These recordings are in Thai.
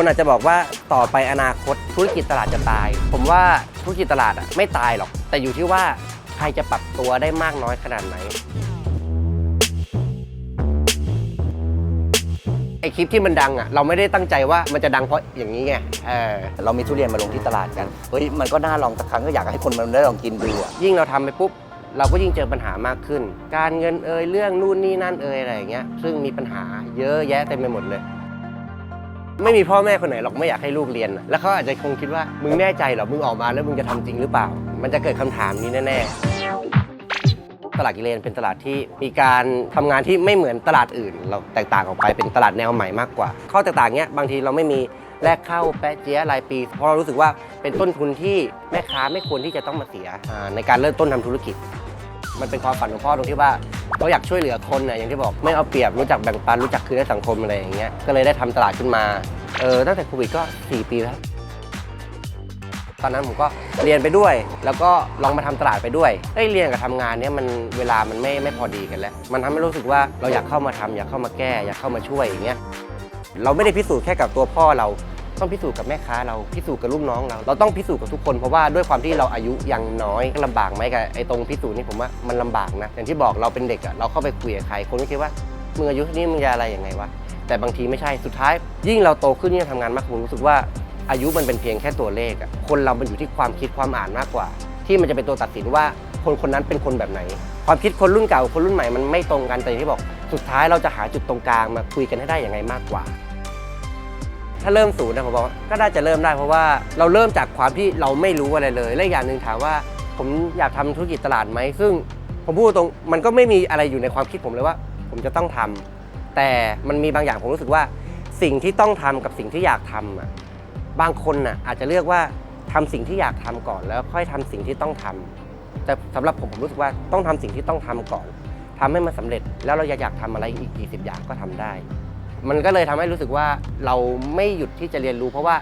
คนอาจจะบอกว่าต่อไปอนาคตธุรกิจตลาดจะตาย ผมว่าธุรกิจตลาดอะไม่ตายหรอก แต่อยู่ที่ว่าใครจะปรับตัวได้มากน้อยขนาดไหนไอคลิปที่มันดังอะเราไม่ได้ตั้งใจว่ามันจะดังเพราะอย่างนี้ไงเออเรามีทุเรียนมาลงที่ตลาดกันเฮ้ยมันก็น่าลองสักครั้งก็อยากให้คนมันได้ลองกินดูอะยิ่งเราทำไปปุ๊บ เราก็ยิ่งเจอปัญหามากขึ้น การเงินเอ่ยเรื่องนู่นนี่นั่นเอ่ยอะไรอย่างเงี้ยซึ่งมีปัญหาเยอะแยะเต็มไปหมดเลย ไม่มีพ่อแม่คนไหนหรอกไม่อยากให้ลูกเรียนนะแล้วเขาอาจจะคงคิดว่ามึงแน่ใจเหรอมึงออกมาแล้วมึงจะทำจริงหรือเปล่า มันจะเกิดคำถามนี้แน่ๆตลาดกิเลนเป็นตลาดที่มีการทำงานที่ไม่เหมือนตลาดอื่น เราแตกต่างออกไปเป็นตลาดแนวใหม่มากกว่า ข้อแตกต่างเนี้ยบางทีเราไม่มีแลกเข้าแปะเจี๊ยรายปี เพราะเรารู้สึกว่าเป็นต้นทุนที่แม่ค้าไม่ควรที่จะต้องมาเสียอ่าในการเริ่มต้นทำธุรกิจ มันเป็นความฝันของพ่อตรงที่ว่า เราอยากช่วยเหลือคนน่ะอย่างที่บอกไม่เอาเปรียบรู้จักแบ่งปันรู้จักคืนให้สังคมอะไรอย่างเงี้ยก็เลยได้ทำตลาดขึ้นมาเออตั้งแต่โควิดก็ 4 ปีแล้ว ตอนนั้นผมก็เรียนไปด้วย แล้วก็ลองมาทำตลาดไปด้วยได้ยเรียนกับทำงานเนี่ยมันเวลามันไม่ไม่พอดีกันแล้ว มันทำให้รู้สึกว่าเราอยากเข้ามาทำอยากเข้ามาแก้ อยากเข้ามาช่วยอย่างเงี้ย เราไม่ได้พิสูจน์แค่กับตัวพ่อเรา ต้องพิสูจน์กับแม่ค้าเราพิสูจน์กับลูกน้องเรา เราต้องพิสูจน์กับทุกคนเพราะว่าด้วยความที่เราอายุยังน้อยลำบากไหมกับไอ้ตรงพิสูจน์นี่ผมว่ามันลำบากนะอย่างที่บอกเราเป็นเด็กอะเราเข้าไปคุยกับใครคนก็คิดว่ามึงอายุเท่านี้มึงจะอะไรยังไงวะแต่บางทีไม่ใช่สุดท้าย ยิ่งเราโตขึ้นยิ่งทำงานมากผมรู้สึกว่าอายุมันเป็นเพียงแค่ตัวเลขอะคนเรามันอยู่ที่ความคิดความอ่านมากกว่า ที่มันจะเป็นตัวตัดสินว่าคนคนนั้นเป็นคนแบบไหน ความคิดคนรุ่นเก่าคนรุ่นใหม่มันไม่ตรงกันแต่อย่างที่บอก สุดท้ายเราจะหาจุดตรงกลางมาคุยกันให้ได้อย่างไงมากกว่า ถ้าเริ่มศูนย์นะผมบอกก็น่าจะเริ่มได้เพราะว่าเราเริ่มจากความที่เราไม่รู้อะไรเลยและอีกอย่างหนึ่งถามว่าผมอยากทำธุรกิจตลาดไหมซึ่งผมพูดตรงมันก็ไม่มีอะไรอยู่ในความคิดผมเลยว่า ผมจะต้องทำแต่มันมีบางอย่างผมรู้สึกว่า สิ่งที่ต้องทำกับสิ่งที่อยากทำอะบางคนน่ะอาจจะเลือกว่าทำสิ่งที่อยากทำก่อน แล้วค่อยทำสิ่งที่ต้องทำแต่สำหรับผมผมรู้สึกว่าต้องทำสิ่งที่ต้องทำก่อนทำให้มันสำเร็จแล้วเราอยากอยากทำอะไรอีกกี่สิบอย่างก็ทำได้ มันก็เลยทำให้รู้สึกว่าเราไม่หยุดที่จะเรียนรู้ เพราะว่า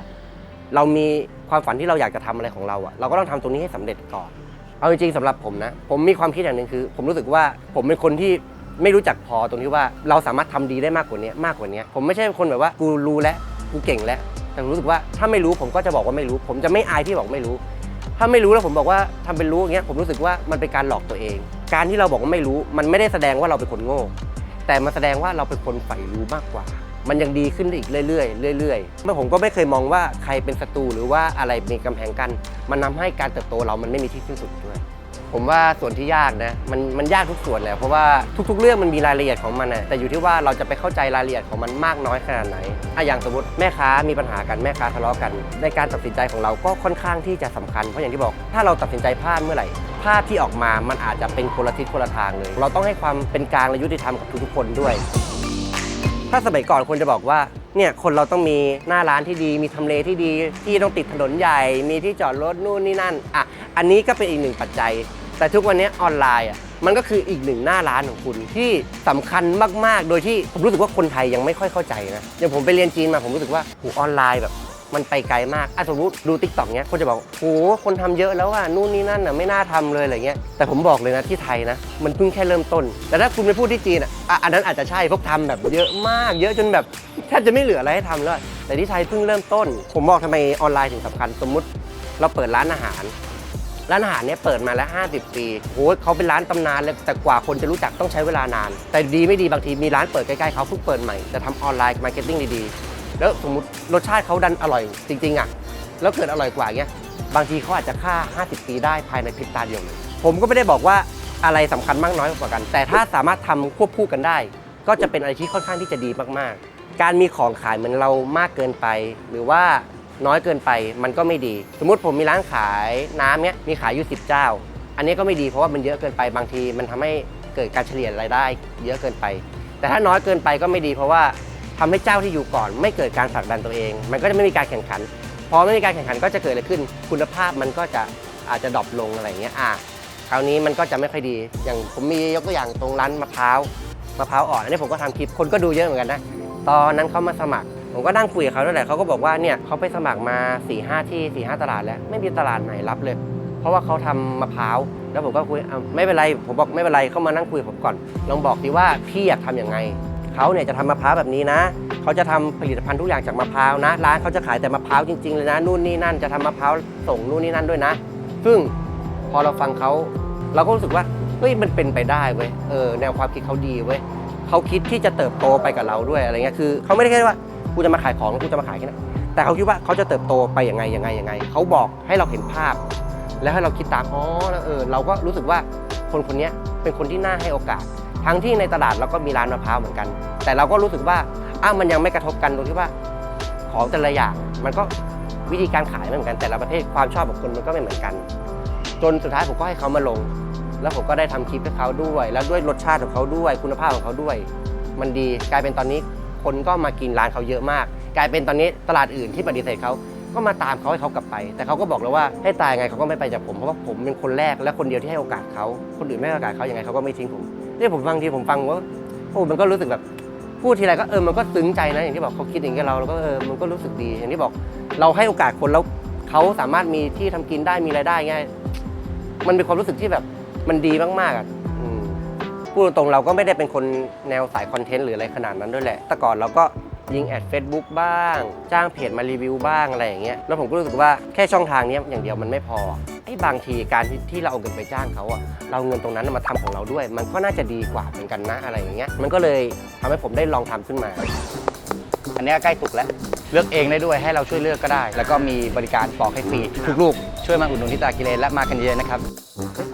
เรามีความฝันที่เราอยากจะทำอะไรของเราอะเราก็ต้องทำตรงนี้ให้สำเร็จก่อนเอาจริงๆสำหรับผมนะ ผมมีความคิดอย่างหนึ่งคือ ผมรู้สึกว่าผมเป็นคนที่ไม่รู้จักพอตรงที่ว่าเราสามารถทำดีได้มากกว่านี้มากกว่านี้ผมไม่ใช่คนแบบว่ากูรู้แล้วกูเก่งแล้ว แต่รู้สึกว่าถ้าไม่รู้ผมก็จะบอกว่าไม่รู้ ผมจะไม่อายที่บอกไม่รู้ ถ้าไม่รู้แล้วผมบอกว่าทำเป็นรู้อย่างเงี้ยผมรู้สึกว่ามันเป็นการหลอกตัวเอง การที่เราบอกว่าไม่รู้ มันไม่ได้แสดงว่าเราเป็นคนโง่ แต่มันแสดงว่าเราเป็นคนใฝ่รู้มากกว่า มันยังดีขึ้นได้อีกเรื่อยๆเรื่อยๆเมื่อผมก็ไม่เคยมองว่าใครเป็นศัตรูหรือว่าอะไรเป็นกำแพงกัน มันทำให้การเติบโตเรามันไม่มีที่สิ้นสุดด้วย ผมว่าส่วนที่ยากนะมันมันยากทุกส่วนแหละเพราะว่าทุก ๆ เรื่องมันมีรายละเอียดของมันนะแต่อยู่ที่ว่าเราจะไปเข้าใจรายละเอียดของมันมากน้อยขนาดไหนอะอย่างสมมติแม่ค้ามีปัญหากันแม่ค้าทะเลาะกัน ในการตัดสินใจของเราก็ค่อนข้างที่จะสำคัญเพราะอย่างที่บอก ถ้าเราตัดสินใจพลาดเมื่อไหร่ภาพที่ออกมามันอาจจะเป็นคนละทิศคนละทางเลย เราต้องให้ความเป็นกลางและยุติธรรมกับทุกๆคนด้วย ถ้าสมัยก่อนคนจะบอกว่าเนี่ยคนเราต้องมีหน้าร้านที่ดี มีทำเลที่ดี ที่ต้องติดถนนใหญ่ มีที่จอดรถนู่นนี่นั่นอะ อันนี้ก็เป็นอีกหนึ่งปัจจัย แต่ทุกวันนี้ออนไลน์อะมันก็คืออีกหนึ่งหน้าร้านของคุณที่สำคัญมากๆ โดยที่ผมรู้สึกว่าคนไทยยังไม่ค่อยเข้าใจนะอย่างผมไปเรียนจีนมาผมรู้สึกว่าโหออนไลน์แบบมันไปไกลมากอะสมมติดูทิกตอกเนี้ยคนจะบอกโหคนทำเยอะแล้วอะนู่นนี่นั่นอะไม่น่าทำเลยอะไรเงี้ย แต่ผมบอกเลยนะที่ไทยนะ มันเพิ่งแค่เริ่มต้น แต่ถ้าคุณไปพูดที่จีนอะ อันนั้นอาจจะใช่พวกทำแบบเยอะมาก เยอะจนแบบแทบจะไม่เหลืออะไรให้ทำแล้ว แต่ที่ไทยเพิ่งเริ่มต้น ผมบอกทำไมออนไลน์ถึงสำคัญ สมมุติเราเปิดร้านอาหาร ร้านอาหารเนี่ยเปิดมาแล้ว 50 ปีโหเขาเป็นร้านตำนานเลยแต่กว่าคนจะรู้จักต้องใช้เวลานาน แต่ดีไม่ดีบางทีมีร้านเปิดใกล้ๆเขาเพิ่งเปิดใหม่แต่ทำออนไลน์มาร์เก็ตติ้งดีๆ แล้วสมมติรสชาติเขาดันอร่อยจริงๆอะแล้วเกิดอร่อยกว่าเงี้ยบางทีเขาอาจจะฆ่า 50 ปีได้ภายในพริบตาเดียวเลยผมก็ไม่ได้บอกว่าอะไรสำคัญมากน้อยกว่ากัน แต่ถ้าสามารถทำควบคู่กันได้ ก็จะเป็นอะไรที่ค่อนข้างที่จะดีมากๆ การมีของขายเหมือนเรามากเกินไป หรือว่า น้อยเกินไปมันก็ไม่ดี สมมติผมมีร้านขายน้ำเนี้ยมีขายอยู่10 เจ้า อันนี้ก็ไม่ดีเพราะว่ามันเยอะเกินไปบางที มันทำให้เกิดการเฉลี่ยรายได้เยอะเกินไป แต่ถ้าน้อยเกินไปก็ไม่ดี เพราะว่าทำให้เจ้าที่อยู่ก่อน ไม่เกิดการผลักดันตัวเอง มันก็จะไม่มีการแข่งขันพอไม่มีการแข่งขันก็จะเกิดอะไรขึ้น คุณภาพมันก็จะอาจจะดรอปลงอะไรเงี้ยอะคราวนี้มันก็จะไม่ค่อยดี อย่างผมมียกตัวอย่างตรงร้านมะพร้าวมะพร้าวอ่อนอันนี้ผมก็ทำคลิปคนก็ดูเยอะเหมือนกันนะตอนนั้นเขามาสมัคร ผมก็นั่งคุยกับเขาด้วยแหละเขาก็บอกว่าเนี่ยเขาไปสมัครมา4ี่ห้าที่4ี่ห้าตลาดแล้วไม่มีตลาดไหนรับเลย เพราะว่าเขาทำมะพร้าวแล้วผมก็คุยไม่เป็นไรผมบอกไม่เป็นไรเขามานั่งคุยกับผมก่อน ลองบอกดีว่าพี่อยากทำยังไงเขาเนี่ยจะทำมะพร้าวแบบนี้นะเขาจะทำผลิตภัณฑ์ทุกอย่างจากมะพร้าวนะร้านเขาจะขายแต่มะพร้าวจริงๆเลยนะนู่นนี่นั่นจะทำมะพร้าวส่งนู่นนี่นั่นด้วยนะ ซึ่งพอเราฟังเขาเราก็รู้สึกว่าเฮ้ยมันเป็นไปได้เว้ยเออแนวความคิดเขาดีเว้ยเขาคิดที่จะเติบโตไปกับเราด้วยอะไรเงี้ยคือเขาไม่ได้แค่ว่า กูจะมาขายของกูจะมาขายแค่นั้นแต่เขาคิดว่าเขาจะเติบโตไปยังไงยังไงยังไงเขาบอกให้เราเห็นภาพ แล้วให้เราคิดตามอ๋อแล้วเออเราก็รู้สึกว่าคนคนนี้เป็นคนที่น่าให้โอกาส ทั้งที่ในตลาดเราก็มีร้านมะพร้าวเหมือนกัน แต่เราก็รู้สึกว่าอ้ามันยังไม่กระทบกันตรงที่ว่าของแต่ละอย่างมันก็วิธีการขายไม่เหมือนกันแต่ละประเภทความชอบของคนมันก็ไม่เหมือนกัน จนสุดท้ายผมก็ให้เขามาลง แล้วผมก็ได้ทำคลิปให้เขาด้วย แล้วด้วยรสชาติของเขาด้วย คุณภาพของเขาด้วย มันดีกลายเป็นตอนนี้ คนก็มากินร้านเขาเยอะมาก กลายเป็นตอนนี้ตลาดอื่นที่ปฏิเสธเขาก็มาตามเขาให้เขากลับไป แต่เขาก็บอกแล้วว่าให้ตายไงเขาก็ไม่ไปจากผม เพราะว่าผมเป็นคนแรกและคนเดียวที่ให้โอกาสเขา คนอื่นไม่ให้โอกาสเขายังไงเขาก็ไม่ทิ้งผมนี่ผมฟังทีผมฟังว่าโอ้มันก็รู้สึกแบบพูดทีไรก็เออมันก็ซึ้งใจนะอย่างที่บอกเขาคิดอย่างนี้กับเราเราก็เออมันก็รู้สึกดีอย่างที่บอก เราให้โอกาสคนแล้วเขาสามารถมีที่ทำกินได้มีรายได้ง่ายมันเป็นความรู้สึกที่แบบมันดีมากๆอะ พูดตรงเราก็ไม่ได้เป็นคนแนวสายคอนเทนต์หรืออะไรขนาดนั้นด้วยแหละ แต่ก่อนเราก็ยิงแอด Facebook บ้าง จ้างเพจมารีวิวบ้างอะไรอย่างเงี้ย แล้วผมก็รู้สึกว่าแค่ช่องทางเนี้ยอย่างเดียวมันไม่พอ ไอ้บางทีการที่ที่เราเอาเงินไปจ้างเขาอะเราเอาเงินตรงนั้นมาทำของเราด้วย มันก็น่าจะดีกว่าเหมือนกันนะอะไรอย่างเงี้ย มันก็เลยทำให้ผมได้ลองทำขึ้นมา อันเนี้ยใกล้สุกแล้ว เลือกเองได้ด้วยให้เราช่วยเลือกก็ได้ แล้วก็มีบริการปอกให้ฟรีทุกลูกช่วยมาอุดหนุนที่ตากิเลนและมากันเยอะนะครับ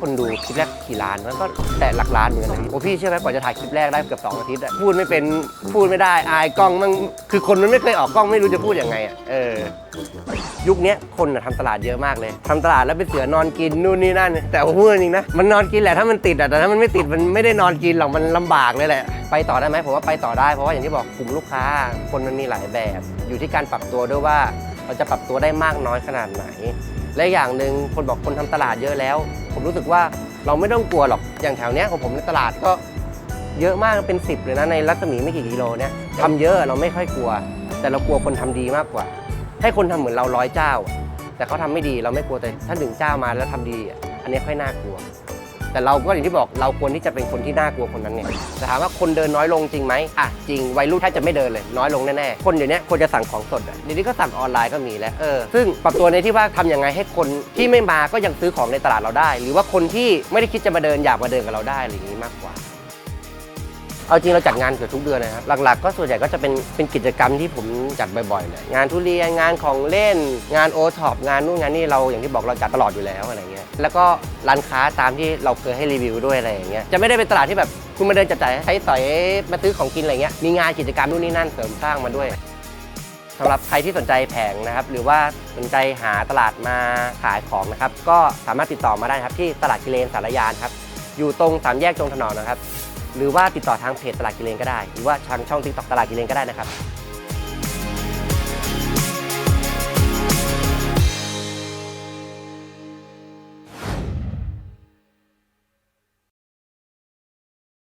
คนดูคลิปแรกกี่ล้านแล้วก็แต่หลักล้านเหมือนกันนะโอ้พี่เชื่อไหมกว่าจะถ่ายคลิปแรกได้เกือบสองอาทิตย์อะพูดไม่เป็นพูดไม่ได้อายกล้องมันคือคนมันไม่เคยออกกล้องไม่รู้จะพูดยังไงอะเออยุคเนี้ยคนอะทำตลาดเยอะมากเลยทำตลาดแล้วเป็นเสือนอนกินนู่นนี่นั่น แต่ผมพูดจริงๆนะมันนอนกินแหละถ้ามันติดอะแต่ถ้ามันไม่ติดมันไม่ได้นอนกินหรอกมันลำบากเลยแหละไปต่อได้ไหมผมว่าไปต่อได้เพราะว่าอย่างที่บอกกลุ่มลูกค้า คนมันมีหลายแบบ อยู่ที่การปรับตัวด้วยว่าเราจะปรับตัวได้มากน้อยขนาดไหน และอย่างหนึ่งคนบอกคนทำตลาดเยอะแล้ว ผมรู้สึกว่าเราไม่ต้องกลัวหรอกอย่างแถวเนี้ยของผมในตลาดก็เยอะมากเป็น 10เลยนะในรัศมีไม่กี่กิโลเนี่ยทำเยอะเราไม่ค่อยกลัว แต่เรากลัวคนทำดีมากกว่า ให้คนทำเหมือนเราร้อยเจ้า แต่เขาทำไม่ดีเราไม่กลัวแต่ถ้าหนึ่งเจ้ามาแล้วทำดีอะอันนี้ค่อยน่ากลัว แต่เราก็อย่างที่บอกเราควรที่จะเป็นคนที่น่ากลัวคนนั้นเนี่ยแต่ถามว่าคนเดินน้อยลงจริงไหมอะจริงวัยรุ่นแทบจะไม่เดินเลยน้อยลงแน่ๆคนเดี๋ยวนี้ควรจะสั่งของสดอะเดี๋ยวนี้ก็สั่งออนไลน์ก็มีแล้วเออซึ่งปรับตัวในที่ว่าทำยังไงให้คนที่ไม่มาก็ยังซื้อของในตลาดเราได้ หรือว่าคนที่ไม่ได้คิดจะมาเดินอยากมาเดินกับเราได้อะไรอย่างนี้มากกว่า เอาจริงเราจัดงานเกือบทุกเดือนนะครับหลักๆ ก็ส่วนใหญ่ก็จะเป็นเป็นกิจกรรมที่ผมจัดบ่อยๆเลยงานทุเรียนงานของเล่น งานโอท็อปงานนู่นงานนี่เราอย่างที่บอกเราจัดตลอดอยู่แล้วอะไรเงี้ยแล้วก็ร้านค้าตามที่เราเคยให้รีวิวด้วยอะไรอย่างเงี้ยจะไม่ได้เป็นตลาดที่แบบคุณมาเดินจับจ่ายใช้สอยมาซื้อของกินอะไรเงี้ยมีงานกิจกรรมนู่นนี่นั่นเสริมสร้างมาด้วยสำหรับใครที่สนใจแผงนะครับ หรือว่าสนใจหาตลาดมาขายของนะครับ ก็สามารถติดต่อมาได้ครับที่ตลาดกิเลนสารยานครับ อยู่ตรงสามแยกจงถนอมนะครับ หรือว่าติดต่อทางเพจตลาดกิเลนก็ได้ หรือว่าทางช่องทิกตอกตลาดกิเลนก็ได้นะครับ